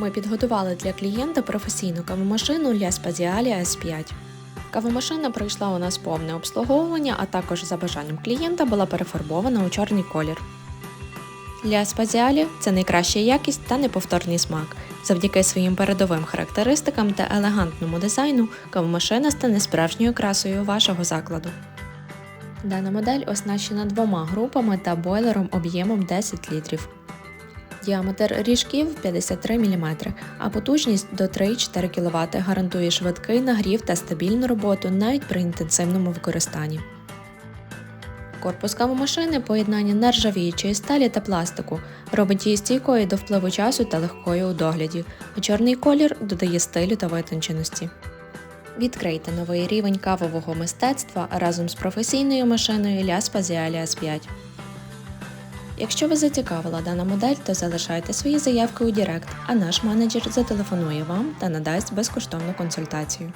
Ми підготували для клієнта професійну кавомашину для Spaziali S5. Кавомашина пройшла у нас повне обслуговування, а також за бажанням клієнта була перефарбована у чорний колір. Для Spaziali це найкраща якість та неповторний смак. Завдяки своїм передовим характеристикам та елегантному дизайну кавомашина стане справжньою красою вашого закладу. Дана модель оснащена двома групами та бойлером об'ємом 10 літрів. Діаметр ріжків 53 мм, а потужність до 3,4 кВт гарантує швидкий нагрів та стабільну роботу навіть при інтенсивному використанні. Корпус кавомашини поєднання нержавіючої сталі та пластику робить її стійкою до впливу часу та легкою у догляді, а чорний колір додає стилю та витонченості. Відкрийте новий рівень кавового мистецтва разом з професійною машиною La Spaziali S5. Якщо ви зацікавила дана модель, то залишайте свої заявки у Дірект, а наш менеджер зателефонує вам та надасть безкоштовну консультацію.